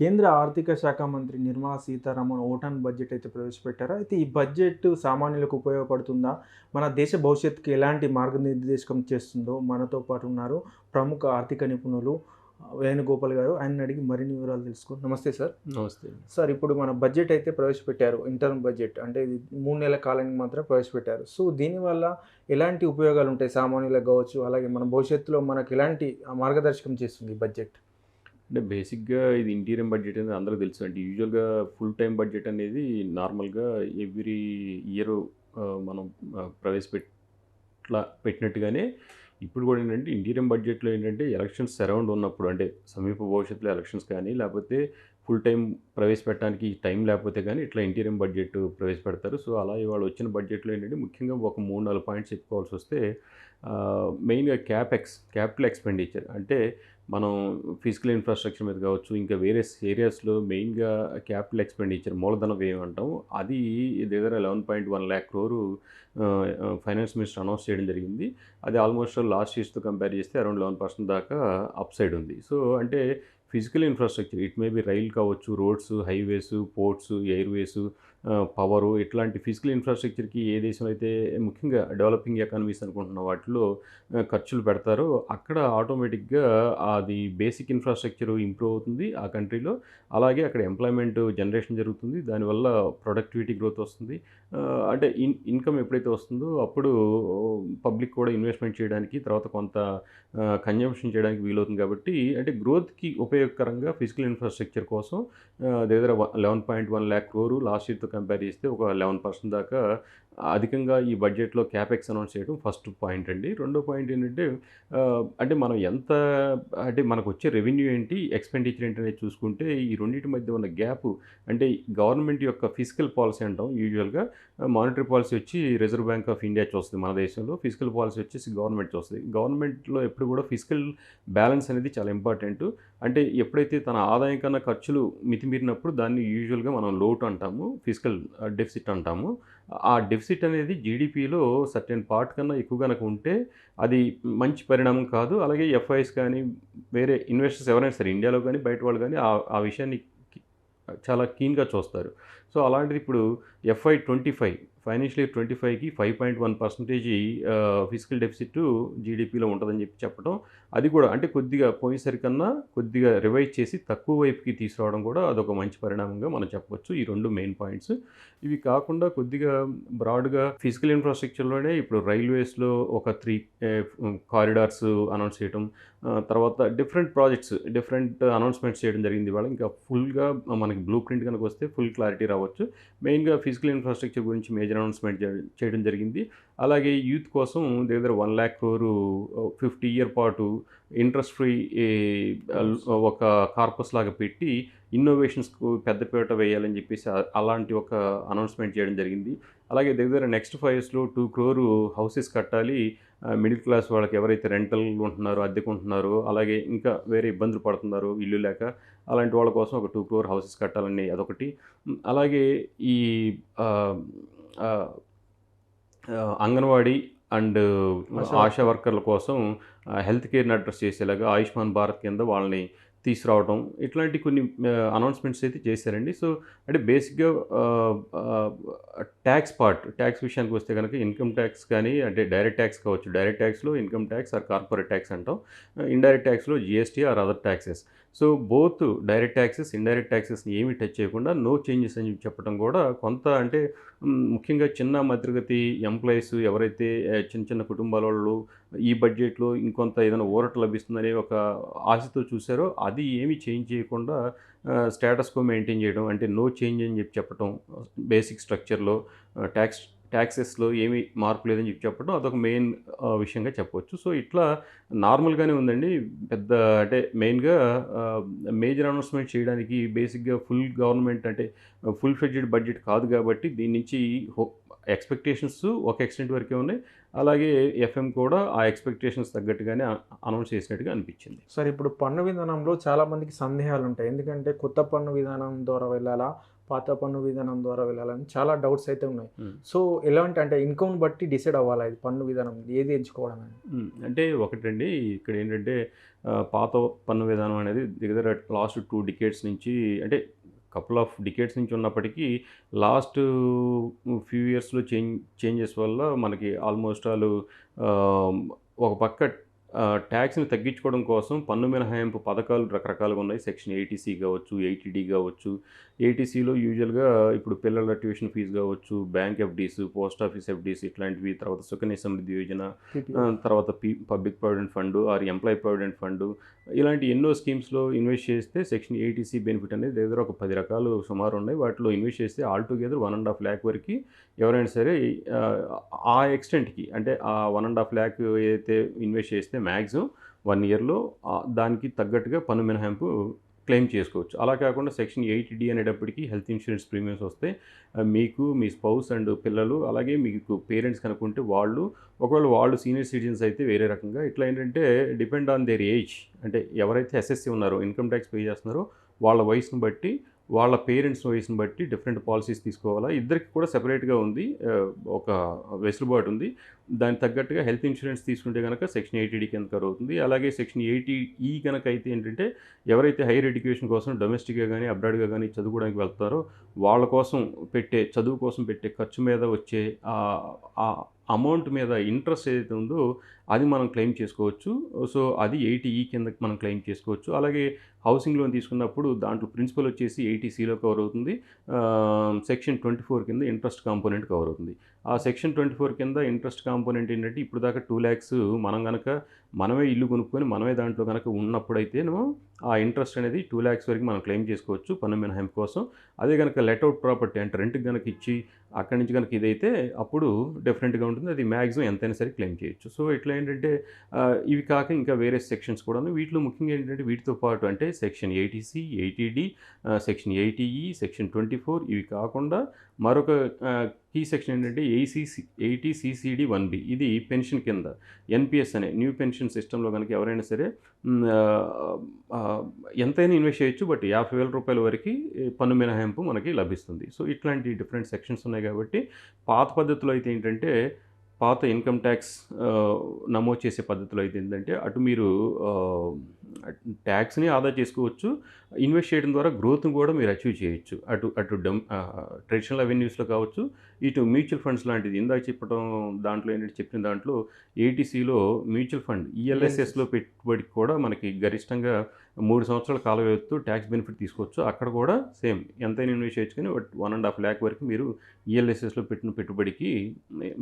కేంద్ర ఆర్థిక శాఖ మంత్రి నిర్మలా సీతారామన్ ఓటాన్ బడ్జెట్ అయితే ప్రవేశపెట్టారు. అయితే ఈ బడ్జెట్ సామాన్యులకు ఉపయోగపడుతుందా? మన దేశ భవిష్యత్తుకి ఎలాంటి మార్గనిర్దేశకం చేస్తుందో మనతో పాటు ఉన్నారు ప్రముఖ ఆర్థిక నిపుణులు వేణుగోపాల్ గారు. ఆయన అడిగి మరిన్ని వివరాలు తెలుసుకో నమస్తే సార్. నమస్తే. సార్ ఇప్పుడు మన బడ్జెట్ అయితే ప్రవేశపెట్టారు. ఇంటర్మ్ బడ్జెట్ అంటే ఇది మూడు నెలల కాలానికి మాత్రం ప్రవేశపెట్టారు. సో దీనివల్ల ఎలాంటి ఉపయోగాలు ఉంటాయి? సామాన్యులకు కావచ్చు అలాగే మన భవిష్యత్తులో మనకు ఎలాంటి మార్గదర్శకం చేస్తుంది ఈ బడ్జెట్? అంటే బేసిక్గా ఇది ఇంటీరియర్ బడ్జెట్ అనేది అందరికీ తెలుసు. అంటే యూజువల్గా ఫుల్ టైం బడ్జెట్ అనేది నార్మల్గా ఎవ్రీ ఇయర్ మనం ప్రవేశపెట్లా పెట్టినట్టుగానే ఇప్పుడు కూడా ఏంటంటే ఇంటీరియర్ బడ్జెట్లో ఏంటంటే ఎలక్షన్స్ అరౌండ్ ఉన్నప్పుడు అంటే సమీప భవిష్యత్తులో ఎలక్షన్స్ కానీ లేకపోతే ఫుల్ టైం ప్రవేశపెట్టడానికి టైం లేకపోతే కానీ ఇట్లా ఇంటీరియర్ బడ్జెట్ ప్రవేశపెడతారు. సో అలా ఇవాళ వచ్చిన బడ్జెట్లో ఏంటంటే ముఖ్యంగా ఒక మూడు నాలుగు పాయింట్స్ చెప్పుకోవాల్సి వస్తే మెయిన్గా క్యాపెక్స్ క్యాపిటల్ ఎక్స్పెండిచర్ అంటే మనం ఫిజికల్ ఇన్ఫ్రాస్ట్రక్చర్ మీద కావచ్చు ఇంకా వేరే ఏరియాస్లో మెయిన్గా క్యాపిటల్ ఎక్స్పెండిచర్ మూలధన వ్యయం అంటాం అది దగ్గర eleven point one lakh crore finance minister announce చేయడం జరిగింది. అది ఆల్మోస్ట్ లాస్ట్ ఇయర్స్తో కంపేర్ చేస్తే అరౌండ్ లెవెన్ పర్సెంట్ దాకా అప్ సైడ్ ఉంది. సో అంటే physical infrastructure it may be rail కావచ్చు roads highways ports airways power ఇట్లాంటి ఫిజికల్ ఇన్ఫ్రాస్ట్రక్చర్కి ఏ దేశంలో అయితే ముఖ్యంగా డెవలపింగ్ ఎకానమీస్ అనుకుంటున్న వాటిలో ఖర్చులు పెడతారో అక్కడ ఆటోమేటిక్గా అది బేసిక్ ఇన్ఫ్రాస్ట్రక్చర్ ఇంప్రూవ్ అవుతుంది ఆ కంట్రీలో. అలాగే అక్కడ ఎంప్లాయ్మెంట్ జనరేషన్ జరుగుతుంది. దానివల్ల ప్రొడక్టివిటీ గ్రోత్ వస్తుంది. అంటే ఇన్ ఇన్కమ్ ఎప్పుడైతే వస్తుందో అప్పుడు పబ్లిక్ కూడా ఇన్వెస్ట్మెంట్ చేయడానికి తర్వాత కొంత కన్జంప్షన్ చేయడానికి వీలవుతుంది కాబట్టి అంటే గ్రోత్కి ఉపయోగకరంగా ఫిజికల్ ఇన్ఫ్రాస్ట్రక్చర్ కోసం దగ్గర eleven point one lakh crore last ఇయర్తో compare చేస్తే ఒక లెవెన్ పర్సెంట్ దాకా అధికంగా ఈ బడ్జెట్లో క్యాపెక్స్ అనౌన్స్ చేయడం ఫస్ట్ పాయింట్ అండి. రెండో పాయింట్ ఏంటంటే అంటే మనం ఎంత అంటే మనకు వచ్చే రెవెన్యూ ఏంటి ఎక్స్పెండిచర్ ఏంటి అనేది చూసుకుంటే ఈ రెండింటి మధ్య ఉన్న గ్యాప్ అంటే గవర్నమెంట్ యొక్క ఫిజికల్ పాలసీ అంటాం యూజువల్గా మానిటరీ పాలసీ వచ్చి రిజర్వ్ బ్యాంక్ ఆఫ్ ఇండియా చూస్తుంది మన దేశంలో ఫిజికల్ పాలసీ వచ్చేసి గవర్నమెంట్ చూస్తుంది. గవర్నమెంట్లో ఎప్పుడు కూడా ఫిజికల్ బ్యాలెన్స్ అనేది చాలా ఇంపార్టెంట్. అంటే ఎప్పుడైతే తన ఆదాయం కన్నా ఖర్చులు మితిమీరినప్పుడు దాన్ని యూజువల్గా మనం లోటు అంటాము ఫిజికల్ డెఫిసిట్ అంటాము. ఆ డెఫిసిట్ అనేది జీడిపిలో సర్టెన్ పార్ట్ కన్నా ఎక్కువ కనుక ఉంటే అది మంచి పరిణామం కాదు. అలాగే ఎఫ్ఐఎస్ కానీ వేరే ఇన్వెస్టర్స్ ఎవరైనా సరే ఇండియాలో కానీ బయట వాళ్ళు కానీ ఆ ఆ విషయాన్ని చాలా కీన్గా చూస్తారు. సో అలాంటిది ఇప్పుడు FY twenty five financial year twenty ఫైవ్కి five point one percentage physical deficit జీడిపిలో ఉంటుందని చెప్పి చెప్పడం అది కూడా అంటే కొద్దిగా పోయినసరి కన్నా కొద్దిగా రివైజ్ చేసి తక్కువ వైపుకి తీసుకురావడం కూడా అదొక మంచి పరిణామంగా మనం చెప్పవచ్చు. ఈ రెండు మెయిన్ పాయింట్స్ ఇవి కాకుండా కొద్దిగా బ్రాడ్గా ఫిజికల్ ఇన్ఫ్రాస్ట్రక్చర్లోనే ఇప్పుడు రైల్వేస్లో ఒక త్రీ కారిడార్స్ అనౌన్స్ చేయడం తర్వాత డిఫరెంట్ ప్రాజెక్ట్స్ డిఫరెంట్ అనౌన్స్మెంట్స్ చేయడం జరిగింది ఇవాళ. ఇంకా ఫుల్గా మనకి బ్లూ ప్రింట్ కనుక వస్తే ఫుల్ క్లారిటీ రావచ్చు. మెయిన్గా ఫిజికల్ ఇన్ఫ్రాస్ట్రక్చర్ గురించి మేజర్ అనౌన్స్మెంట్ చేయడం జరిగింది. అలాగే యూత్ కోసం దగ్గర one lakh crore fifty year పాటు ఇంట్రెస్ట్ ఫ్రీ ఒక కార్పస్ లాగా పెట్టి ఇన్నోవేషన్స్కు పెద్దపీట వేయాలని చెప్పేసి అలాంటి ఒక అనౌన్స్మెంట్ చేయడం జరిగింది. అలాగే దగ్గర నెక్స్ట్ ఫైవ్ ఇయర్స్లో టూ క్రోరు హౌసెస్ కట్టాలి. మిడిల్ క్లాస్ వాళ్ళకి ఎవరైతే రెంటల్ ఉంటున్నారో అద్దెకు ఉంటున్నారో అలాగే ఇంకా వేరే ఇబ్బందులు పడుతున్నారో ఇల్లు లేక అలాంటి వాళ్ళ కోసం ఒక టూ క్రోర్ హౌసెస్ కట్టాలని అదొకటి. అలాగే ఈ అంగన్వాడీ అండ్ ఆశా వర్కర్ల కోసం హెల్త్ కేర్ని అడ్రస్ చేసేలాగా ఆయుష్మాన్ భారత్ కింద వాళ్ళని తీసుకురావడం ఇట్లాంటి కొన్ని అనౌన్స్మెంట్స్ అయితే చేశారండి. సో అంటే బేసిక్గా ట్యాక్స్ పార్ట్ ట్యాక్స్ విషయానికి వస్తే కనుక ఇన్కమ్ ట్యాక్స్ కానీ అంటే డైరెక్ట్ ట్యాక్స్ కావచ్చు. Direct ట్యాక్స్లో income tax or corporate tax అంటాం. Indirect ట్యాక్స్లో GST or other taxes. So both direct taxes indirect ట్యాక్సెస్ని ఏమి టచ్ చేయకుండా నో చేంజెస్ అని చెప్పడం కూడా కొంత అంటే ముఖ్యంగా చిన్న మధ్యగతి ఎంప్లాయీస్ ఎవరైతే చిన్న చిన్న కుటుంబాల వాళ్ళు ఈ బడ్జెట్లో ఇంకొంత ఏదైనా ఊరట లభిస్తుందనే ఒక ఆశతో చూశారో అది ఏమి చేంజ్ చేయకుండా స్టేటస్ కో మెయింటైన్ చేయడం అంటే నో చేంజ్ అని చెప్పి చెప్పడం బేసిక్ స్ట్రక్చర్లో ట్యాక్స్ ట్యాక్సెస్లో ఏమీ మార్పు లేదని చెప్పి చెప్పడం అదొక మెయిన్ విషయంగా చెప్పవచ్చు. సో ఇట్లా నార్మల్గానే ఉందండి. పెద్ద అంటే మెయిన్గా మేజర్ అనౌన్స్మెంట్ చేయడానికి బేసిక్గా ఫుల్ గవర్నమెంట్ అంటే ఫుల్ ఫ్లెడ్జెడ్ బడ్జెట్ కాదు కాబట్టి దీని నుంచి ఎక్స్పెక్టేషన్స్ ఒక ఎక్స్టెంట్ వరకే ఉన్నాయి. అలాగే ఎఫ్ఎం కూడా ఆ ఎక్స్పెక్టేషన్స్ తగ్గట్టుగానే అనౌన్స్ చేసినట్టుగా అనిపించింది. సార్ ఇప్పుడు పన్ను విధానంలో చాలా మందికి సందేహాలు ఉంటాయి ఎందుకంటే కొత్త పన్ను విధానం ద్వారా వెళ్ళాలా? పాత పన్ను విధానం ద్వారా వెళ్ళాలని చాలా డౌట్స్ అయితే ఉన్నాయి. సో ఎలాంటి అంటే ఇన్కమ్ బట్టి డిసైడ్ అవ్వాలి ఇది పన్ను విధానం ఏది ఎంచుకోవడం అని. అంటే ఒకటండి ఇక్కడ ఏంటంటే పాత పన్ను విధానం అనేది దగ్గర లాస్ట్ టూ డికేట్స్ నుంచి అంటే కపుల్ ఆఫ్ డికేట్స్ నుంచి ఉన్నప్పటికీ లాస్ట్ ఫ్యూ ఇయర్స్లో చేంజ్ చేంజెస్ వల్ల మనకి ఆల్మోస్ట్ ఆల్ ఒక పక్క ట్యాక్స్ని తగ్గించుకోవడం కోసం పన్ను మినహాయింపు పథకాలు రకరకాలుగా ఉన్నాయి. సెక్షన్ ఎయిటీసీ కావచ్చు ఎయిటీడీ కావచ్చు. ఏటీసీలో యూజువల్గా ఇప్పుడు పిల్లల ట్యూషన్ ఫీజు కావచ్చు bank FDs post office FDs ఇట్లాంటివి తర్వాత సుకన్య సమృద్ధి యోజన తర్వాత P public provident fund or employee provident fund ఇలాంటి ఎన్నో స్కీమ్స్లో ఇన్వెస్ట్ చేస్తే సెక్షన్ ఎయిటీసీ బెనిఫిట్ అనేది దగ్గర ఒక పది రకాలు సుమారు ఉన్నాయి. వాటిలో ఇన్వెస్ట్ చేస్తే all together one and half lakh వరకు ఎవరైనా సరే ఆ, ఆ ఎక్స్టెంట్కి అంటే ఆ వన్ అండ్ హాఫ్ ల్యాక్ ఏదైతే ఇన్వెస్ట్ చేస్తే మ్యాక్సిమం వన్ ఇయర్లో దానికి తగ్గట్టుగా పన్ను మినహాయింపు క్లెయిమ్ చేసుకోవచ్చు. అలా కాకుండా సెక్షన్ ఎయిట్ డి అనేటప్పటికి హెల్త్ ఇన్సూరెన్స్ ప్రీమియమ్స్ వస్తే మీకు మీ స్పౌస్ అండ్ పిల్లలు అలాగే మీకు పేరెంట్స్ కనుక్కుంటే వాళ్ళు ఒకవేళ వాళ్ళు సీనియర్ సిటిజన్స్ అయితే వేరే రకంగా. ఇట్లా ఏంటంటే డిపెండ్ ఆన్ దేర్ ఏజ్ అంటే ఎవరైతే ఎస్ఎస్సీ ఉన్నారో ఇన్కమ్ ట్యాక్స్ పే చేస్తున్నారో వాళ్ళ వయసును బట్టి వాళ్ళ పేరెంట్స్ వయసును బట్టి డిఫరెంట్ పాలసీస్ తీసుకోవాలా? ఇద్దరికి కూడా సెపరేట్గా ఉంది ఒక వెసులుబాటు ఉంది. దానికి తగ్గట్టుగా హెల్త్ ఇన్సూరెన్స్ తీసుకుంటే కనుక సెక్షన్ ఎయిటీడీ కింద కవర్ అవుతుంది అలాగే సెక్షన్ ఎయిటీ ఈ కనుక అయితే ఏంటంటే ఎవరైతే హైయర్ ఎడ్యుకేషన్ కోసం డొమెస్టిక్గా కానీ అబ్రాడ్గా కానీ చదువుకోవడానికి వెళ్తారో వాళ్ళ కోసం పెట్టే చదువు కోసం పెట్టే ఖర్చు మీద వచ్చే అమౌంట్ మీద ఇంట్రెస్ట్ ఏదైతే ఉందో అది మనం క్లెయిమ్ చేసుకోవచ్చు. సో అది ఎయిటీ ఈ కింద మనం క్లెయిమ్ చేసుకోవచ్చు. అలాగే హౌసింగ్ లోన్ తీసుకున్నప్పుడు దాంట్లో ప్రిన్సిపల్ వచ్చేసి ఎయిటీ సిలో కవర్ అవుతుంది. సెక్షన్ ట్వంటీ ఫోర్ కింద ఇంట్రెస్ట్ కాంపోనెంట్ కవర్ అవుతుంది. ఆ సెక్షన్ ట్వంటీ ఫోర్ కింద ఇంట్రెస్ట్ కాంపోనెంట్ ఏంటంటే ఇప్పుడు దాకా టూ ల్యాక్స్ మనం కనుక మనమే ఇల్లు కొనుక్కొని మనమే దాంట్లో కనుక ఉన్నప్పుడైతేనో ఆ ఇంట్రెస్ట్ అనేది టూ ల్యాక్స్ వరకు మనం క్లెయిమ్ చేసుకోవచ్చు పన్ను మినహాయింపు కోసం. అదే కనుక లెట్అవుట్ ప్రాపర్టీ అంటే రెంట్కి కనుక ఇచ్చి అక్కడి నుంచి కనుక ఇదైతే అప్పుడు డిఫరెంట్గా ఉంటుంది. అది మ్యాక్సిమం ఎంతైనా సరే క్లెయిమ్ చేయొచ్చు. సో ఇట్లా ఏంటంటే ఇవి కాక ఇంకా వేరే సెక్షన్స్ కూడా ఉన్నాయి వీటిలో ముఖ్యంగా ఏంటంటే వీటితో పాటు అంటే section eighty C eighty D section eighty E section twenty four ఇవి కాకుండా మరొక కీ సెక్షన్ ఏంటంటే ACC eighty CCD one B. ఇది పెన్షన్ కింద. ఎన్పిఎస్ అనే న్యూ పెన్షన్ సిస్టంలో కనుక ఎవరైనా సరే ఎంతైనా ఇన్వెస్ట్ చేయొచ్చు బట్ యాభై వేల రూపాయల వరకు పన్ను మినహాయింపు మనకి లభిస్తుంది. సో ఇట్లాంటి డిఫరెంట్ సెక్షన్స్ ఉన్నాయి కాబట్టి పాత పద్ధతిలో అయితే ఏంటంటే పాత ఇన్కమ్ ట్యాక్స్ నమోదు చేసే పద్ధతిలో అయితే ఏంటంటే అటు మీరు ట్యాక్స్ని ఆదా చేసుకోవచ్చు. ఇన్వెస్ట్ చేయడం ద్వారా గ్రోత్ని కూడా మీరు అచీవ్ చేయొచ్చు. అటు అటు డమ్ ట్రెడిషనల్ అవెన్యూస్లో కావచ్చు ఇటు మ్యూచువల్ ఫండ్స్ లాంటిది. ఇందాక చెప్పడం దాంట్లో ఏంటంటే చెప్పిన దాంట్లో ఏటీసీలో మ్యూచువల్ ఫండ్ ఈఎల్ఎస్ఎస్లో పెట్టుబడికి కూడా మనకి గరిష్టంగా మూడు సంవత్సరాల కాల వ్యవధితో ట్యాక్స్ బెనిఫిట్ తీసుకోవచ్చు. అక్కడ కూడా సేమ్. ఎంతైనా ఇన్వెస్ట్ చేయొచ్చు కానీ వన్ అండ్ హాఫ్ ల్యాక్ వరకు మీరు ఈఎల్ఎస్ఎస్లో పెట్టిన పెట్టుబడికి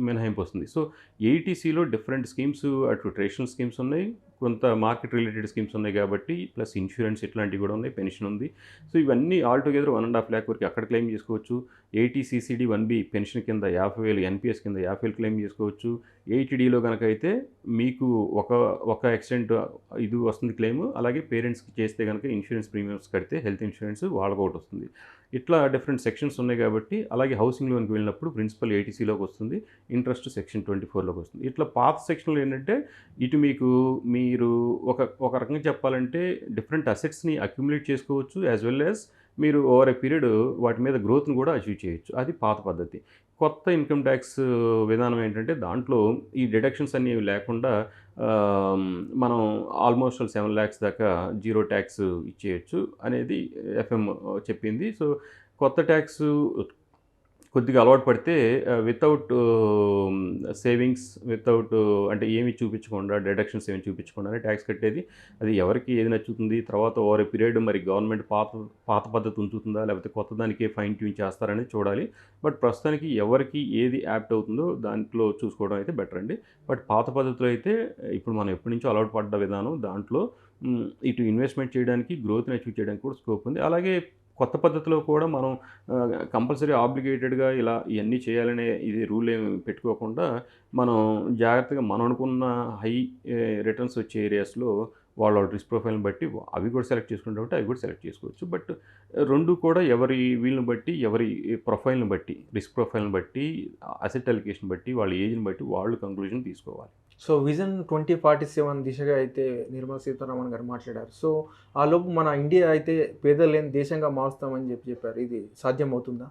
మినహాయింపు వస్తుంది. సో ఏటీసీలో డిఫరెంట్ స్కీమ్స్ అటు ట్రెడిషనల్ స్కీమ్స్ ఉన్నాయి కొంత మార్కెట్ రిలేటెడ్ స్కీమ్స్ ఉన్నాయి. కాబట్టి ప్లస్ ఇన్సూరెన్స్ ఇట్లాంటివి కూడా ఉన్నాయి పెన్షన్ ఉంది. సో ఇవన్నీ all together one and half lakh వరకు అక్కడ క్లెయిమ్ చేసుకోవచ్చు? ఏటీసీసీడీ వన్ బి పెన్షన్ కింద యాభై వేలు ఎన్పిఎస్ కింద యాభై వేలు క్లెయిమ్ చేసుకోవచ్చు. ఎయిటీడీలో కనుక అయితే మీకు ఒక ఒక ఎక్స్టెంట్ ఇది వస్తుంది క్లెయిమ్ అలాగే పేరెంట్స్కి చేస్తే కనుక ఇన్సూరెన్స్ ప్రీమియమ్స్ కడితే హెల్త్ ఇన్సూరెన్స్ వాళ్ళకు ఒకటి వస్తుంది. ఇట్లా డిఫరెంట్ సెక్షన్స్ ఉన్నాయి కాబట్టి అలాగే హౌసింగ్ లోన్కి వెళ్ళినప్పుడు ప్రిన్సిపల్ ఏటీసీలోకి వస్తుంది ఇంట్రెస్ట్ సెక్షన్ ట్వంటీ ఫోర్లోకి వస్తుంది. ఇట్లా పాత సెక్షన్లో ఏంటంటే ఇటు మీకు మీరు ఒక ఒక రకంగా చెప్పాలంటే డిఫరెంట్ అసెట్స్ని అక్యుములేట్ చేసుకోవచ్చు యాజ్ వెల్ యాజ్ మీరు ఓవర్ ఏ పీరియడ్ వాటి మీద గ్రోత్ని కూడా అచీవ్ చేయొచ్చు. అది పాత పద్ధతి. కొత్త ఇన్కమ్ ట్యాక్స్ విధానం ఏంటంటే దాంట్లో ఈ డిడక్షన్స్ అనేవి లేకుండా మనం ఆల్మోస్ట్ సెవెన్ ల్యాక్స్ దాకా జీరో ట్యాక్స్ ఇచ్చేయచ్చు అనేది ఎఫ్ఎం చెప్పింది. సో కొత్త ట్యాక్స్ కొద్దిగా అలవాటు పడితే వితౌట్ సేవింగ్స్ వితౌట్ అంటే ఏమి చూపించకుండా డిడక్షన్స్ ఏమి చూపించకుండానే ట్యాక్స్ కట్టేది. అది ఎవరికి ఏది నచ్చుతుంది? తర్వాత ఓవర్ పీరియడ్ మరి గవర్నమెంట్ పాత పాత పద్ధతి ఉంచుతుందా? లేకపోతే కొత్త దానికే ఫైన్ ట్యూన్ చేస్తారనేది చూడాలి. బట్ ప్రస్తుతానికి ఎవరికి ఏది యాప్ట్ అవుతుందో దాంట్లో చూసుకోవడం అయితే బెటర్ అండి. బట్ పాత పద్ధతిలో అయితే ఇప్పుడు మనం ఎప్పటి నుంచో అలవాటు పడ్డ విధానం దాంట్లో ఇటు ఇన్వెస్ట్మెంట్ చేయడానికి గ్రోత్ని అచీవ్ చేయడానికి కూడా స్కోప్ ఉంది. అలాగే కొత్త పద్ధతిలో కూడా మనం కంపల్సరీ ఆబ్లిగేటెడ్గా ఇలా ఇవన్నీ చేయాలనే ఇది రూల్ ఏమి పెట్టుకోకుండా మనం జాగ్రత్తగా మనం అనుకున్న హై రిటర్న్స్ వచ్చే ఏరియాస్లో వాళ్ళ రిస్క్ ప్రొఫైల్ని బట్టి అవి కూడా సెలెక్ట్ చేసుకుంటే కాబట్టి అవి కూడా సెలెక్ట్ చేసుకోవచ్చు. బట్ రెండు కూడా ఎవరి వీళ్ళని బట్టి ఎవరి ప్రొఫైల్ని బట్టి రిస్క్ ప్రొఫైల్ని బట్టి అసెట్ అలికేషన్ బట్టి వాళ్ళ ఏజ్ని బట్టి వాళ్ళు కంక్లూజన్ తీసుకోవాలి. So vision twenty forty seven దిశగా అయితే నిర్మలా సీతారామన్ గారు మాట్లాడారు. సో ఆ లోపు మన ఇండియా అయితే పేదలేని దేశంగా మారుస్తామని చెప్పి చెప్పారు. ఇది సాధ్యం అవుతుందా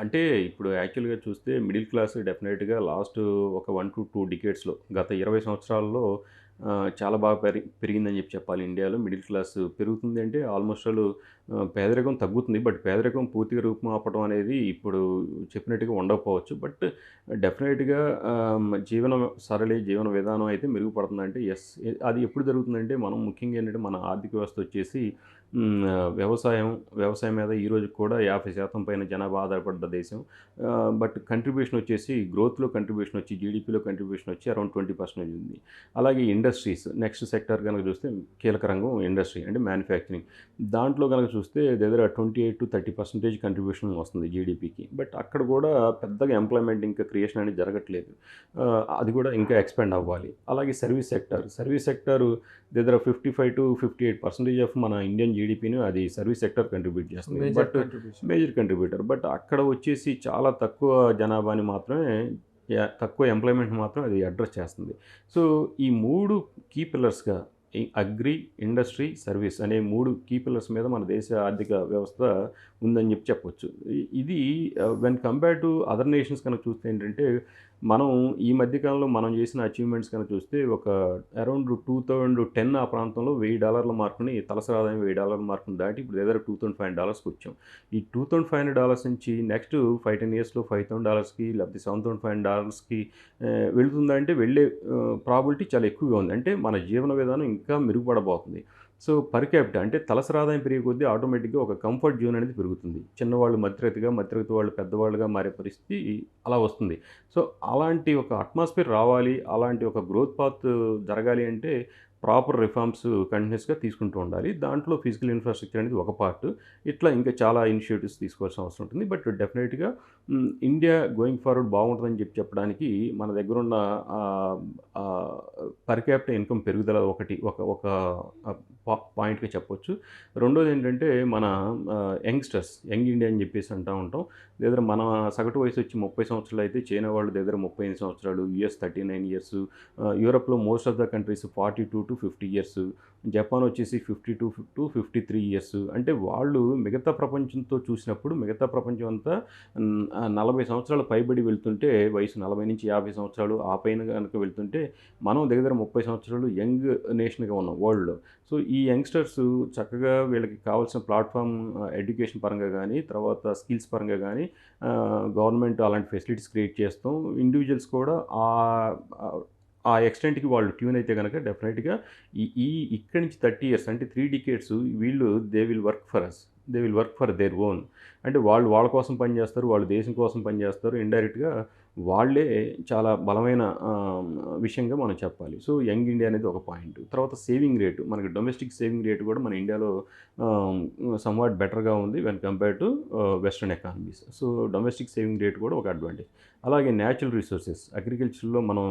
అంటే ఇప్పుడు యాక్చువల్గా చూస్తే మిడిల్ క్లాస్ డెఫినెట్గా లాస్ట్ ఒక వన్ టు టూ డికేట్స్లో గత ఇరవై సంవత్సరాల్లో చాలా బాగా పెరి పెరిగిందని చెప్పి చెప్పాలి ఇండియాలో. మిడిల్ క్లాస్ పెరుగుతుంది అంటే ఆల్మోస్ట్ ఆల్ పేదరికం తగ్గుతుంది. బట్ పేదరికం పూర్తిగా రూపుమాపడం అనేది ఇప్పుడు చెప్పినట్టుగా ఉండకపోవచ్చు. బట్ డెఫినెట్గా జీవన సరళి జీవన విధానం అయితే మెరుగుపడుతుందంటే ఎస్ అది ఎప్పుడు జరుగుతుందంటే మనం ముఖ్యంగా ఏంటంటే మన ఆర్థిక వ్యవస్థ వచ్చేసి వ్యవసాయం వ్యవసాయం మీద ఈరోజు కూడా యాభై శాతం పైన జనాభా ఆధారపడ్డ దేశం. బట్ కంట్రిబ్యూషన్ వచ్చేసి గ్రోత్లో కంట్రిబ్యూషన్ వచ్చి జీడిపిలో కంట్రిబ్యూషన్ వచ్చి అరౌండ్ ట్వంటీ పర్సెంట్ ఉంది. అలాగే ఇండస్ట్రీస్ నెక్స్ట్ సెక్టర్ కనుక చూస్తే కీలక రంగం ఇండస్ట్రీ అంటే మ్యానుఫ్యాక్చరింగ్ దాంట్లో కనుక చూస్తే దగ్గర twenty eight to thirty percentage contribution వస్తుంది జీడిపికి బట్ అక్కడ కూడా పెద్దగా ఎంప్లాయ్మెంట్ ఇంకా క్రియేషన్ అనేది జరగట్లేదు. అది కూడా ఇంకా ఎక్స్పాండ్ అవ్వాలి. అలాగే సర్వీస్ సెక్టర్ సర్వీస్ సెక్టర్ దగ్గర fifty five to fifty eight percentage of మన ఇండియన్ జీడిపిని అది సర్వీస్ సెక్టర్ కంట్రిబ్యూట్ చేస్తుంది. బట్ మేజర్ కంట్రిబ్యూటర్ బట్ అక్కడ వచ్చేసి చాలా తక్కువ జనాభాని మాత్రమే తక్కువ ఎంప్లాయ్మెంట్ మాత్రం అది అడ్రస్ చేస్తుంది. సో ఈ మూడు కీ పిల్లర్స్గా అగ్రి ఇండస్ట్రీ సర్వీస్ అనే మూడు కీ పిల్లర్స్ మీద మన దేశ ఆర్థిక వ్యవస్థ ఉందని చెప్పి చెప్పొచ్చు. ఇది when compare to other nations కనుక చూస్తే ఏంటంటే మనం ఈ మధ్యకాలంలో మనం చేసిన అచీవ్మెంట్స్ కనుక చూస్తే ఒక అరౌండ్ టూ థౌజండ్ టెన్ ఆ ప్రాంతంలో వెయ్యి డాలర్ల మార్కుని తలసరి ఆదాయం వెయ్యి డాలర్ల మార్కుని దాటి ఇప్పుడు దగ్గర టూ థౌసండ్ ఫైవ్ డాలర్స్కి వచ్చాం. ఈ two thousand five hundred dollars నుంచి నెక్స్ట్ ఫైవ్ టెన్ ఇయర్స్లో ఫైవ్ థౌసండ్ డాలర్స్కి లేకపోతే సెవెన్ థౌసండ్ ఫైవ్ హండ్రెడ్ డాలర్స్కి వెళుతుందంటే వెళ్ళే ప్రాబిలిటీ చాలా ఎక్కువగా ఉంది. అంటే మన జీవన విధానం ఇంకా మెరుగుపడబోతుంది. సో పర్ క్యాపిటల్ అంటే తలసరి ఆదాయం పెరిగే కొద్దీ ఆటోమేటిక్గా ఒక కంఫర్ట్ జోన్ అనేది పెరుగుతుంది. చిన్నవాళ్ళు మధ్యతరగతిగా మధ్యతరగతి వాళ్ళు పెద్దవాళ్ళుగా మారే పరిస్థితి అలా వస్తుంది. సో అలాంటి ఒక అట్మాస్ఫియర్ రావాలి అలాంటి ఒక గ్రోత్ పాత్ జరగాలి అంటే ప్రాపర్ రిఫార్మ్స్ కంటిన్యూస్గా తీసుకుంటూ ఉండాలి. దాంట్లో ఫిజికల్ ఇన్ఫ్రాస్ట్రక్చర్ అనేది ఒక పార్ట్. ఇట్లా ఇంకా చాలా ఇనిషియేటివ్స్ తీసుకోవాల్సిన అవసరం ఉంటుంది. బట్ డెఫినెట్గా ఇండియా గోయింగ్ ఫార్వర్డ్ బాగుంటుందని చెప్పి చెప్పడానికి మన దగ్గర ఉన్న పర్ క్యాపిటల్ ఇన్కమ్ పెరుగుదల ఒకటి ఒక ఒక పాయింట్గా చెప్పొచ్చు. రెండోది ఏంటంటే మన యంగ్స్టర్స్ యంగ్ ఇండియా అని చెప్పేసి అంటూ ఉంటాం. దగ్గర మన సగటు వయసు వచ్చి ముప్పై సంవత్సరాలు అయితే చైనా వాళ్ళు దగ్గర ముప్పై ఎనిమిది సంవత్సరాలు యుఎస్ థర్టీ నైన్ ఇయర్స్ యూరోప్లో most of the countries forty two to fifty years Japan వచ్చేసి fifty two to fifty three years అంటే వాళ్ళు మిగతా ప్రపంచంతో చూసినప్పుడు మిగతా ప్రపంచం అంతా నలభై సంవత్సరాలు పైబడి వెళ్తుంటే వయసు నలభై నుంచి యాభై సంవత్సరాలు ఆ పైన కనుక వెళ్తుంటే మనం దగ్గర ముప్పై సంవత్సరాలు యంగ్ నేషన్గా ఉన్నాం వరల్డ్లో. సో ఈ యంగ్స్టర్స్ చక్కగా వీళ్ళకి కావాల్సిన ప్లాట్ఫామ్ ఎడ్యుకేషన్ పరంగా కానీ తర్వాత స్కిల్స్ పరంగా కానీ గవర్నమెంట్ అలాంటి ఫెసిలిటీస్ క్రియేట్ చేస్తాం. ఇండివిజువల్స్ కూడా ఆ ఆ ఎక్స్టెంట్కి వాళ్ళు ట్యూన్ అయితే కనుక డెఫినెట్గా ఈ ఈ ఇక్కడి నుంచి థర్టీ ఇయర్స్ అంటే త్రీ డికేట్స్ వీళ్ళు they will work for us they will work for their own అంటే వాళ్ళు వాళ్ళ కోసం పనిచేస్తారు వాళ్ళు దేశం కోసం పనిచేస్తారు ఇండైరెక్ట్గా వాళ్ళే చాలా బలమైన విషయంగా మనం చెప్పాలి. సో యంగ్ ఇండియా అనేది ఒక పాయింట్. తర్వాత సేవింగ్ రేటు. మనకి డొమెస్టిక్ సేవింగ్ రేటు కూడా మన ఇండియాలో సమ్వాట్ బెటర్గా ఉంది when compare to western economies. So domestic saving rate కూడా ఒక అడ్వాంటేజ్. అలాగే న్యాచురల్ రిసోర్సెస్. అగ్రికల్చర్లో మనం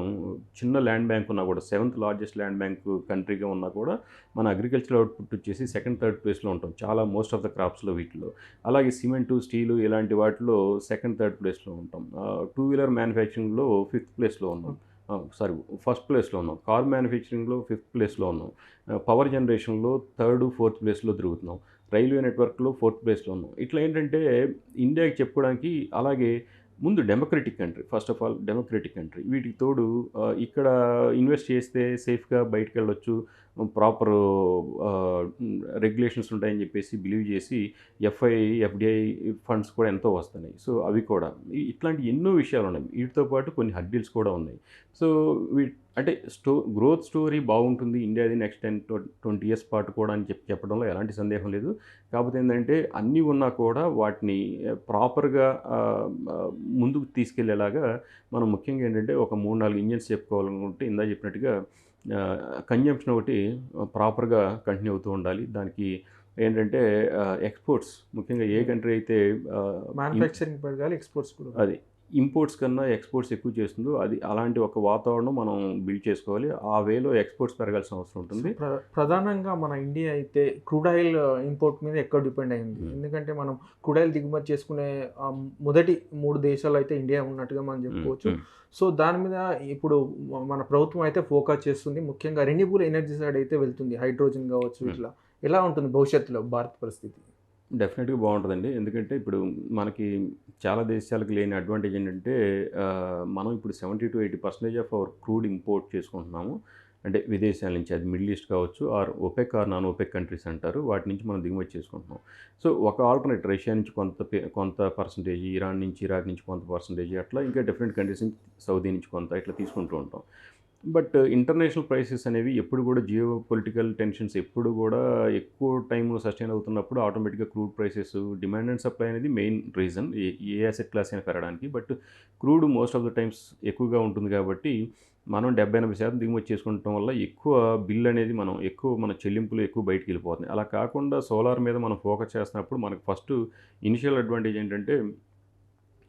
చిన్న ల్యాండ్ బ్యాంక్ ఉన్నా కూడా సెవెంత్ లార్జెస్ట్ ల్యాండ్ బ్యాంక్ కంట్రీగా ఉన్నా కూడా మన అగ్రికల్చర్ అవుట్పుట్ వచ్చేసి సెకండ్ థర్డ్ ప్లేస్లో ఉంటాం. చాలా మోస్ట్ ఆఫ్ ద క్రాప్స్లో వీటిలో. అలాగే సిమెంటు స్టీలు ఇలాంటి వాటిలో సెకండ్ థర్డ్ ప్లేస్లో ఉంటాం. టూ వీలర్ మ్యానుఫ్యాక్చరింగ్లో ఫిఫ్త్ ప్లేస్లో ఉన్నాం. సారీ ఫస్ట్ ప్లేస్లో ఉన్నాం. కార్ మ్యానుఫ్యాక్చరింగ్లో ఫిఫ్త్ ప్లేస్లో ఉన్నాం. పవర్ జనరేషన్లో థర్డ్ ఫోర్త్ ప్లేస్లో తిరుగుతున్నాం. రైల్వే నెట్వర్క్లో ఫోర్త్ ప్లేస్లో ఉన్నాం. ఇట్లా ఏంటంటే ఇండియాకి చెప్పుకోవడానికి అలాగే ముందు democratic country first of all democratic country వీటికి తోడు ఇక్కడ ఇన్వెస్ట్ చేస్తే సేఫ్గా బయటకు వెళ్ళొచ్చు. ప్రాపర్ రెగ్యులేషన్స్ ఉంటాయని చెప్పేసి బిలీవ్ చేసి ఎఫ్ఐ ఎఫ్డిఐ ఫండ్స్ కూడా ఎంతో వస్తున్నాయి. సో అవి కూడా. ఇట్లాంటి ఎన్నో విషయాలు ఉన్నాయి. వీటితో పాటు కొన్ని హడ్డిల్స్ కూడా ఉన్నాయి. సో వీ అంటే స్టో గ్రోత్ స్టోరీ బాగుంటుంది. ఇండియాది నెక్స్ట్ టెన్ ట్వంటీ ఇయర్స్ పాటు కూడా అని చెప్పి చెప్పడంలో ఎలాంటి సందేహం లేదు. కాకపోతే ఏంటంటే అన్నీ ఉన్నా కూడా వాటిని ప్రాపర్గా ముందుకు తీసుకెళ్ళేలాగా మనం ముఖ్యంగా ఏంటంటే ఒక మూడు నాలుగు ఇంజన్స్ చెప్పుకోవాలనుకుంటే ఇందా చెప్పినట్టుగా కన్జంప్షన్ ఒకటి ప్రాపర్గా కంటిన్యూ అవుతూ ఉండాలి. దానికి ఏంటంటే ఎక్స్పోర్ట్స్ ముఖ్యంగా ఏ కంట్రీ అయితే మ్యానుఫ్యాక్చరింగ్ పెరగాలి ఎక్స్పోర్ట్స్ కూడా. అది. ఇంపోర్ట్స్ కన్నా ఎక్స్పోర్ట్స్ ఎక్కువ చేస్తుందో అది అలాంటి ఒక వాతావరణం మనం బిల్డ్ చేసుకోవాలి. ఆ వేలో ఎక్స్పోర్ట్స్ పెరగాల్సిన అవసరం ఉంటుంది. ప్ర- ప్రధానంగా మన ఇండియా అయితే క్రూడ్ ఆయిల్ ఇంపోర్ట్ మీద ఎక్కువ డిపెండ్ అయింది? Hmm. ఎందుకంటే మనం క్రూడ్ ఆయిల్ దిగుమతి చేసుకునే మొదటి మూడు దేశాలు అయితే ఇండియా ఉన్నట్టుగా మనం చెప్పుకోవచ్చు. మ్మ్. సో దాని మీద ఇప్పుడు మన ప్రభుత్వం అయితే ఫోకస్ చేస్తుంది. ముఖ్యంగా రెన్యూబుల్ ఎనర్జీ సైడ్ అయితే వెళ్తుంది. హైడ్రోజన్ కావచ్చు Hmm. ఇట్లా. ఎలా ఉంటుంది భవిష్యత్తులో భారత్ పరిస్థితి? డెఫినెట్గా బాగుంటుందండి ఎందుకంటే ఇప్పుడు మనకి చాలా దేశాలకు లేని అడ్వాంటేజ్ ఏంటంటే మనం ఇప్పుడు seventy to eighty percentage of our crude import చేసుకుంటున్నాము. అంటే విదేశాల నుంచి అది మిడిల్ ఈస్ట్ కావచ్చు or OPEC or non OPEC countries అంటారు. వాటి నుంచి మనం దిగుమతి చేసుకుంటున్నాం. సో ఒక ఆల్టర్నేట్ రష్యా నుంచి కొంత కొంత పర్సంటేజ్ ఇరాన్ నుంచి ఇరాక్ నుంచి కొంత పర్సంటేజ్ అట్లా ఇంకా డిఫరెంట్ కంట్రీస్ నుంచి సౌదీ నుంచి కొంత ఇట్లా తీసుకుంటూ ఉంటాం. బట్ ఇంటర్నేషనల్ ప్రైసెస్ అనేవి ఎప్పుడు కూడా జియో పొలిటికల్ టెన్షన్స్ ఎప్పుడు కూడా ఎక్కువ టైం సస్టైన్ అవుతున్నప్పుడు ఆటోమేటిక్గా crude prices demand and supply అనేది మెయిన్ రీజన్. ఏ ఏ అసెట్ క్లాస్ అయినా పెరగడానికి. But crude most of the times ఎక్కువగా ఉంటుంది కాబట్టి మనం డెబ్బై ఎనభై శాతం దిగుమతి చేసుకుంటాం వల్ల ఎక్కువ బిల్ అనేది మనం ఎక్కువ మన చెల్లింపులు ఎక్కువ బయటికి వెళ్ళిపోతుంది అలా కాకుండా సోలార్ మీద మనం ఫోకస్ చేస్తున్నప్పుడు మనకు ఫస్ట్ ఇనిషియల్ అడ్వాంటేజ్ ఏంటంటే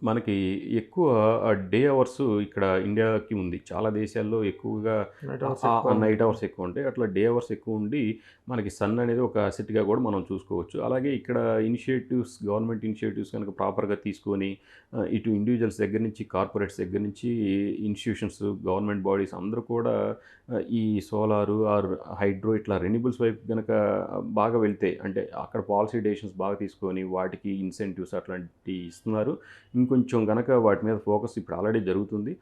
మనకి ఎక్కువ డే అవర్స్ ఇక్కడ ఇండియాకి ఉంది. చాలా దేశాల్లో ఎక్కువగా నైట్ అవర్స్ ఎక్కువ ఉంటాయి. అట్లా డే అవర్స్ ఎక్కువ ఉండి మనకి సన్ అనేది ఒక అసెట్గా కూడా మనం చూసుకోవచ్చు. అలాగే ఇక్కడ ఇనిషియేటివ్స్ గవర్నమెంట్ ఇనిషియేటివ్స్ కనుక ప్రాపర్గా తీసుకొని ఇటు ఇండివిజువల్స్ దగ్గర నుంచి కార్పొరేట్స్ దగ్గర నుంచి ఇన్స్టిట్యూషన్స్ గవర్నమెంట్ బాడీస్ అందరూ కూడా ఈ సోలారు ఆర్ హైడ్రో ఇట్లా రెన్యూబుల్స్ వైపు కనుక బాగా వెళ్తే అంటే అక్కడ పాలసీ డెసిషన్స్ బాగా తీసుకొని వాటికి ఇన్సెంటివ్స్ అట్లాంటివి ఇస్తున్నారు. ఇంకొంచెం గనక వాటి మీద ఫోకస్ ఇప్పుడు ఆల్రెడీ జరుగుతుంది.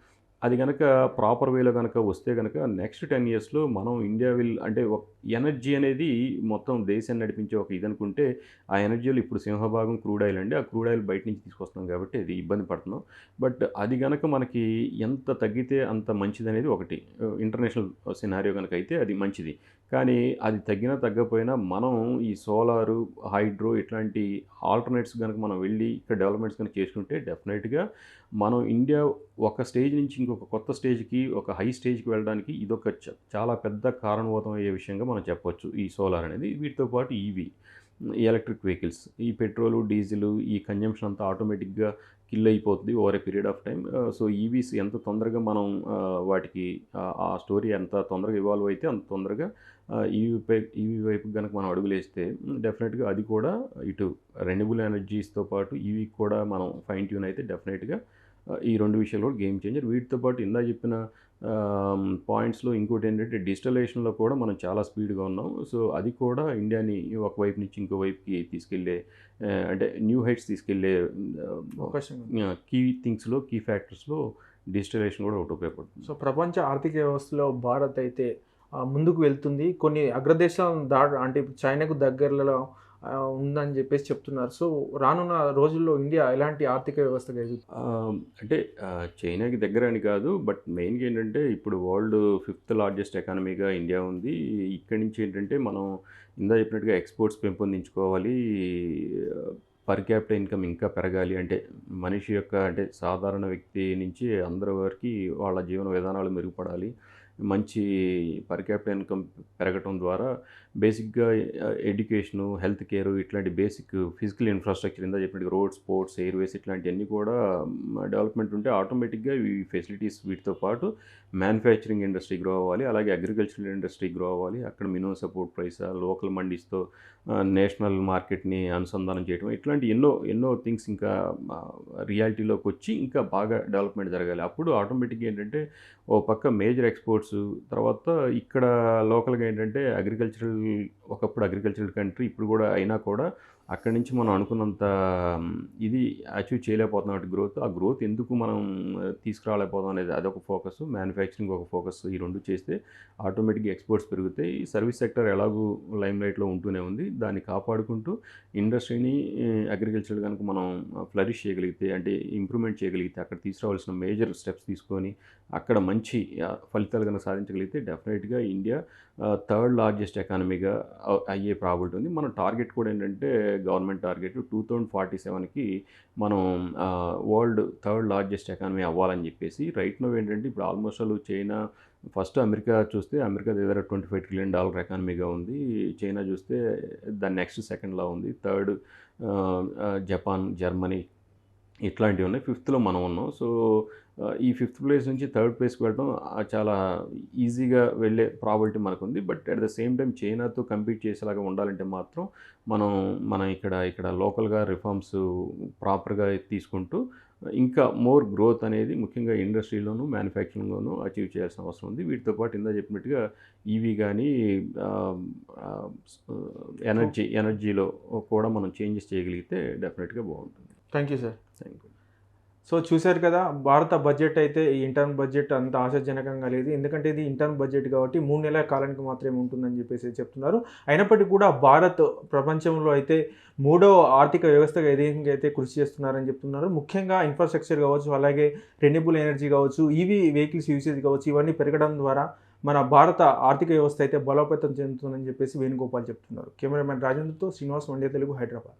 అది కనుక ప్రాపర్ వేలో కనుక వస్తే కనుక నెక్స్ట్ టెన్ ఇయర్స్లో మనం ఇండియా విల్ అంటే ఒక ఎనర్జీ అనేది మొత్తం దేశాన్ని నడిపించే ఒక ఇది అనుకుంటే ఆ ఎనర్జీలో ఇప్పుడు సింహభాగం క్రూడ్ ఆయిల్ అండి. ఆ క్రూడ్ ఆయిల్ బయట నుంచి తీసుకొస్తున్నాం కాబట్టి అది ఇబ్బంది పడుతున్నాం. బట్ అది కనుక మనకి ఎంత తగ్గితే అంత మంచిది అనేది ఒకటి. ఇంటర్నేషనల్ సినారియో కనుక అయితే అది మంచిది. కానీ అది తగ్గినా తగ్గకపోయినా మనం ఈ సోలారు హైడ్రో ఇట్లాంటి ఆల్టర్నేట్స్ కనుక మనం వెళ్ళి ఇక్కడ డెవలప్మెంట్స్ కనుక చేసుకుంటే డెఫినెట్గా మనం ఇండియా ఒక స్టేజ్ నుంచి ఇంకొక కొత్త స్టేజ్కి ఒక హై స్టేజ్కి వెళ్ళడానికి ఇదొక చ- చాలా పెద్ద కారణభూతం అయ్యే విషయంగా మనం చెప్పొచ్చు ఈ సోలార్ అనేది. వీటితో పాటు ఈవీ ఎలక్ట్రిక్ వెహికల్స్ ఈ పెట్రోలు డీజిల్ ఈ కన్జంప్షన్ అంతా ఆటోమేటిక్గా కిల్ అయిపోతుంది over a period of time so EVs ఎంత తొందరగా మనం వాటికి ఆ స్టోరీ ఎంత తొందరగా ఇవాల్వ్ అయితే అంత తొందరగా ఈవీ పై ఈవీ వైపు కనుక మనం అడుగులేస్తే డెఫినెట్గా అది కూడా ఇటు రెన్యూబుల్ ఎనర్జీస్తో పాటు ఈవీ కూడా మనం ఫైన్ ట్యూన్ అయితే డెఫినెట్గా ఈ రెండు విషయాలు కూడా గేమ్ చేంజర్ వీటితో పాటు ఇందా చెప్పిన పాయింట్స్లో ఇంకోటి ఏంటంటే డిజిటలైజేషన్లో కూడా మనం చాలా స్పీడ్గా ఉన్నాం. సో అది కూడా ఇండియాని ఒక వైపు నుంచి ఇంకో వైపుకి తీసుకెళ్ళే ఆ, అంటే న్యూ హైట్స్ ఉంది. కీ థింగ్స్లో కీ ఫ్యాక్టర్స్లో డిజిటలైజేషన్ కూడా ఒకటి ఉపయోగపడుతుంది. సో ప్రపంచ ఆర్థిక వ్యవస్థలో భారత్ అయితే ముందుకు వెళ్తుంది. కొన్ని అగ్రదేశాలను దాట అంటే చైనాకు దగ్గరలో ఉందని చెప్పేసి చెప్తున్నారు. సో రానున్న రోజుల్లో ఇండియా ఎలాంటి ఆర్థిక వ్యవస్థ అంటే చైనాకి దగ్గర అని కాదు బట్ మెయిన్గా ఏంటంటే ఇప్పుడు వరల్డ్ ఫిఫ్త్ లార్జెస్ట్ ఎకానమీగా ఇండియా ఉంది. ఇక్కడి నుంచి ఏంటంటే మనం ఇందా చెప్పినట్టుగా ఎక్స్పోర్ట్స్ పెంపొందించుకోవాలి. పర్ క్యాపిటల్ ఇన్కమ్ ఇంకా పెరగాలి. అంటే మనిషి యొక్క అంటే సాధారణ వ్యక్తి నుంచి అందరి వరకు వాళ్ళ జీవన విధానాలు మెరుగుపడాలి. మంచి పర్ క్యాపిటల్ ఇన్కమ్ పెరగటం ద్వారా బేసిక్గా ఎడ్యుకేషను హెల్త్ కేర్ ఇట్లాంటి బేసిక్ ఫిజికల్ ఇన్ఫ్రాస్ట్రక్చర్ ఇందా చెప్పినట్టు రోడ్ స్పోర్ట్స్ ఎయిర్వేస్ ఇట్లాంటివన్నీ కూడా డెవలప్మెంట్ ఉంటే ఆటోమేటిక్గా ఈ ఫెసిలిటీస్ వీటితో పాటు మ్యానుఫ్యాక్చరింగ్ ఇండస్ట్రీ గ్రో అవ్వాలి. అలాగే అగ్రికల్చరల్ ఇండస్ట్రీ గ్రో అవ్వాలి. అక్కడ మినిమం సపోర్ట్ ప్రైస్ లోకల్ మండీస్తో నేషనల్ మార్కెట్ని అనుసంధానం చేయడం ఇట్లాంటి ఎన్నో ఎన్నో థింగ్స్ ఇంకా రియాలిటీలోకి వచ్చి ఇంకా బాగా డెవలప్మెంట్ జరగాలి. అప్పుడు ఆటోమేటిక్గా ఏంటంటే ఓ పక్క మేజర్ ఎక్స్పోర్ట్స్ తర్వాత ఇక్కడ లోకల్గా ఏంటంటే అగ్రికల్చరల్ ఒకప్పుడు అగ్రికల్చరల్ కంట్రీ ఇప్పుడు కూడా అయినా కూడా అక్కడి నుంచి మనం అనుకున్నంత ఇది అచీవ్ చేయలేకపోతున్నాం. గ్రోత్ ఆ గ్రోత్ ఎందుకు మనం తీసుకురాలేకపోతాం అనేది అదొక ఫోకస్ మ్యానుఫ్యాక్చరింగ్ ఒక ఫోకస్ ఈ రెండు చేస్తే ఆటోమేటిక్గా ఎక్స్పోర్ట్స్ పెరుగుతాయి. సర్వీస్ సెక్టర్ ఎలాగూ లైమ్ లైట్లో ఉంటూనే ఉంది. దాన్ని కాపాడుకుంటూ ఇండస్ట్రీని అగ్రికల్చర్ కనుక మనం ఫ్లరిష్ చేయగలిగితే అంటే ఇంప్రూవ్మెంట్ చేయగలిగితే అక్కడ తీసుకురావాల్సిన మేజర్ స్టెప్స్ తీసుకొని అక్కడ మంచి ఫలితాలు కనుక సాధించగలిగితే డెఫినెట్గా ఇండియా థర్డ్ లార్జెస్ట్ ఎకానమీగా అయ్యే ప్రాబిలిటీ ఉంది. మన టార్గెట్ కూడా ఏంటంటే government target two thousand forty సెవెన్కి మనం వరల్డ్ థర్డ్ లార్జెస్ట్ ఎకానమీ అవ్వాలని చెప్పేసి రైట్ నో ఏంటంటే ఇప్పుడు almost all China first America చూస్తే అమెరికా దగ్గర ట్వంటీ ఫైవ్ ట్రిలియన్ డాలర్ ఎకానమీగా ఉంది. చైనా చూస్తే దాని నెక్స్ట్ సెకండ్లా ఉంది. థర్డ్ జపాన్ జర్మనీ ఇట్లాంటివి ఉన్నాయి. ఫిఫ్త్లో మనం ఉన్నాం. సో ఈ ఫిఫ్త్ ప్లేస్ నుంచి థర్డ్ ప్లేస్కి వెళ్ళడం చాలా ఈజీగా వెళ్ళే ప్రాబిలిటీ మనకుంది. But at the same time చైనాతో కంపీట్ చేసేలాగా ఉండాలంటే మాత్రం మనం మనం ఇక్కడ ఇక్కడ లోకల్గా రిఫార్మ్స్ ప్రాపర్గా తీసుకుంటూ ఇంకా మోర్ గ్రోత్ అనేది ముఖ్యంగా ఇండస్ట్రీలోను మ్యానుఫ్యాక్చరింగ్లోనూ అచీవ్ చేయాల్సిన అవసరం ఉంది. వీటితో పాటు ఇందా చెప్పినట్టుగా ఈవీ కానీ ఎనర్జీ ఎనర్జీలో కూడా మనం చేంజెస్ చేయగలిగితే డెఫినెట్గా బాగుంటుంది. Thank you sir. Thank you so చూశారు కదా భారత బడ్జెట్ అయితే ఈ ఇంటర్న్ బడ్జెట్ అంత ఆశాజనకంగా లేదు. ఎందుకంటే ఇది ఇంటర్న్ బడ్జెట్ కాబట్టి మూడు నెలల కాలానికి మాత్రమే ఉంటుందని చెప్పేసి చెప్తున్నారు. అయినప్పటికీ కూడా భారత్ ప్రపంచంలో అయితే మూడో ఆర్థిక వ్యవస్థగా ఏదైతే అయితే కృషి చేస్తున్నారని చెప్తున్నారు. ముఖ్యంగా ఇన్ఫ్రాస్ట్రక్చర్ కావచ్చు అలాగే రెన్యూబుల్ ఎనర్జీ కావచ్చు ఈవీ వెహికల్స్ యూసేజ్ కావచ్చు ఇవన్నీ పెరగడం ద్వారా మన భారత ఆర్థిక వ్యవస్థ అయితే బలోపేతం చెందుతుందని చెప్పేసి వేణుగోపాల్ చెప్తున్నారు. కెమెరామెన్ రాజేంద్రతో శ్రీనివాస్ వండే తెలుగు హైదరాబాద్.